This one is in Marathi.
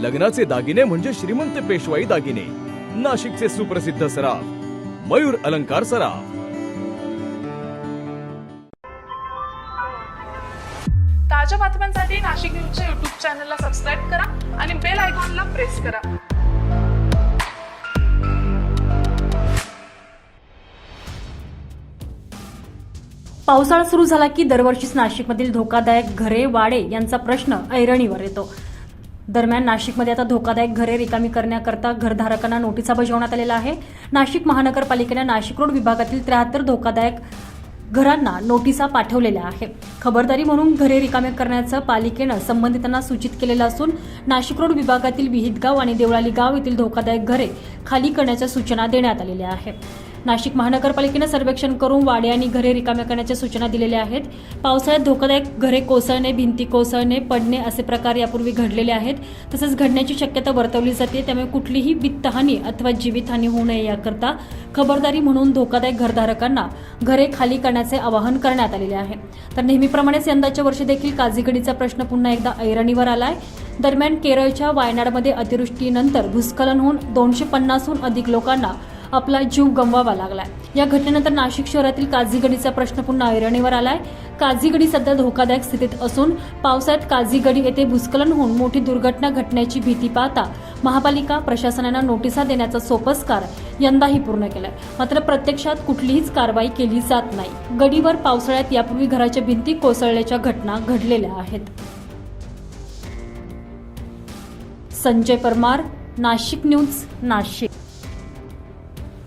लग्नाचे दागिने म्हणजे श्रीमंत पेशवाई दागिने. नाशिकचे सुप्रसिद्ध सराफ मयूर अलंकार सराफ. ताज्या बातम्यांसाठी नाशिक न्यूजच्या युट्यूब चॅनलला सबस्क्राईब करा आणि बेल आयकॉनला प्रेस करा. पावसाळा सुरू झाला की दरवर्षीच नाशिकमधील धोकादायक घरे वाडे यांचा प्रश्न ऐरणीवर येतो. दरम्यान नाशिकमध्ये आता धोकादायक घरे रिकामी करण्याकरता घरधारकांना नोटिसा बजावण्यात आलेला आहे. नाशिक महानगरपालिकेने नाशिक रोड विभागातील त्र्याहत्तर धोकादायक घरांना नोटिसा पाठवलेल्या आहे. खबरदारी म्हणून घरे रिकामे करण्याचं पालिकेनं संबंधितांना सूचित केलेलं असून नाशिक रोड विभागातील विहितगाव आणि देवळाली गाव येथील धोकादायक घरे खाली करण्याच्या सूचना देण्यात आलेल्या आहेत. नाशिक महानगरपालिकेनं सर्वेक्षण करून वाडे आणि घरे रिकाम्या करण्याच्या सूचना दिलेल्या आहेत. पावसाळ्यात धोकादायक घरे कोसळणे भिंती कोसळणे पडणे असे प्रकार यापूर्वी घडलेले आहेत. तसंच घडण्याची शक्यता वर्तवली जाते त्यामुळे कुठलीही वित्तहानी अथवा जीवितहानी होऊ नये याकरता खबरदारी म्हणून धोकादायक घरधारकांना घरे खाली करण्याचे आवाहन करण्यात आलेले आहे. तर नेहमीप्रमाणेच यंदाच्या वर्षी देखील काजीगडीचा प्रश्न पुन्हा एकदा ऐरणीवर आलाय. दरम्यान केरळच्या वायनाडमध्ये अतिवृष्टीनंतर भूस्खलन होऊन दोनशे पन्नासहून अधिक लोकांना आपला जीव गमवावा लागलाय. या घटनेनंतर नाशिक शहरातील काझीगडीचा प्रश्न पुन्हा ऐरणीवर आलाय. काझीगडी सध्या धोकादायक स्थितीत असून पावसाळ्यात काझीगडी येथे भूस्खलन होऊन मोठी दुर्घटना घटण्याची भीती पाहता महापालिका प्रशासनानं नोटिसा देण्याचा सोपस्कार यंदाही पूर्ण केलाय. मात्र प्रत्यक्षात कुठलीहीच कारवाई केली जात नाही. गडीवर पावसाळ्यात यापूर्वी घराच्या भिंती कोसळल्याच्या घटना घडलेल्या आहेत. संजय परमार नाशिक न्यूज नाशिक.